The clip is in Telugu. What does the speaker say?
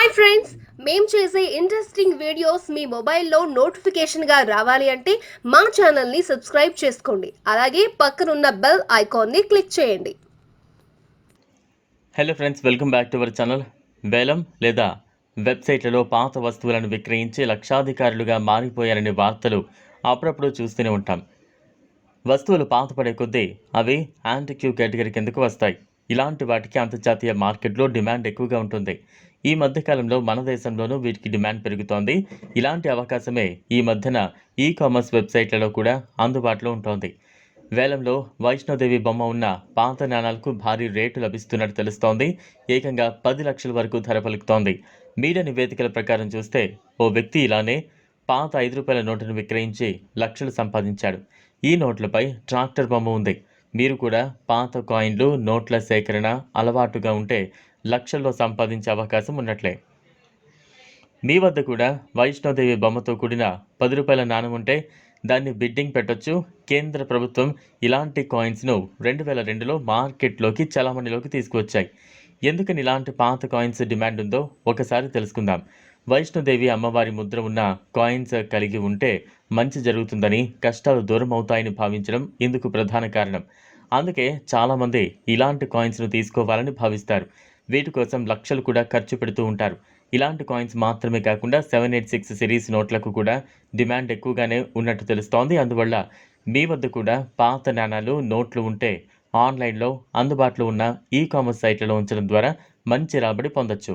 హాయ్ ఫ్రెండ్స్ మేము చేసే ఇంట్రెస్టింగ్ వీడియోస్ మీ మొబైల్లో నోటిఫికేషన్గా రావాలి అంటే మా ఛానల్ని సబ్స్క్రైబ్ చేసుకోండి. అలాగే పక్కనున్న బెల్ ఐకాన్ని క్లిక్ చేయండి. Hello friends welcome back to our channel వేలం లేదా వెబ్సైట్లలో పాత వస్తువులను విక్రయించి లక్షాధికారులుగా మారిపోయారనే వార్తలు అప్పుడప్పుడు చూస్తూనే ఉంటాం. వస్తువులు పాతపడే కొద్దీ అవి యాంటిక్యూ కేటగిరీ కిందకు వస్తాయి. ఇలాంటి వాటికి అంతర్జాతీయ మార్కెట్లో డిమాండ్ ఎక్కువగా ఉంటుంది. ఈ మధ్యకాలంలో మన దేశంలోనూ వీటికి డిమాండ్ పెరుగుతోంది. ఇలాంటి అవకాశమే ఈ మధ్యన ఈ కామర్స్ వెబ్సైట్లలో కూడా అందుబాటులో ఉంటుంది. వేలంలో వైష్ణోదేవి బొమ్మ ఉన్న పాత నాణాలకు భారీ రేటు లభిస్తున్నట్టు తెలుస్తోంది. ఏకంగా పది లక్షల వరకు ధర పలుకుతోంది. మీడియా నివేదికల ప్రకారం చూస్తే ఓ వ్యక్తి ఇలానే పాత ఐదు రూపాయల నోటును విక్రయించి లక్షలు సంపాదించాడు. ఈ నోట్లపై ట్రాక్టర్ బొమ్మ ఉంది. మీరు కూడా పాత కాయిన్లు నోట్ల సేకరణ అలవాటుగా ఉంటే లక్షల్లో సంపాదించే అవకాశం ఉన్నట్లే. మీ వద్ద కూడా వైష్ణోదేవి బొమ్మతో కూడిన పది రూపాయల నాణం ఉంటే దాన్ని బిడ్డింగ్ పెట్టొచ్చు. కేంద్ర ప్రభుత్వం ఇలాంటి కాయిన్స్ను రెండు వేల రెండులో మార్కెట్లోకి చలామణిలోకి తీసుకువచ్చాయి. ఎందుకని ఇలాంటి పాత కాయిన్స్ డిమాండ్ ఉందో ఒకసారి తెలుసుకుందాం. వైష్ణోదేవి అమ్మవారి ముద్ర ఉన్న కాయిన్స్ కలిగి ఉంటే మంచి జరుగుతుందని కష్టాలు దూరం అవుతాయని భావించడం ఇందుకు ప్రధాన కారణం. అందుకే చాలామంది ఇలాంటి కాయిన్స్ను తీసుకోవాలని భావిస్తారు. వీటి కోసం లక్షలు కూడా ఖర్చు పెడుతూ ఉంటారు. ఇలాంటి కాయిన్స్ మాత్రమే కాకుండా సెవెన్ ఎయిట్ సిక్స్ సిరీస్ నోట్లకు కూడా డిమాండ్ ఎక్కువగానే ఉన్నట్టు తెలుస్తోంది. అందువల్ల మీ వద్ద కూడా పాత నాణాలు నోట్లు ఉంటే ఆన్లైన్లో అందుబాటులో ఉన్న ఈ కామర్స్ సైట్లలో ఉంచడం ద్వారా మంచి రాబడి పొందొచ్చు.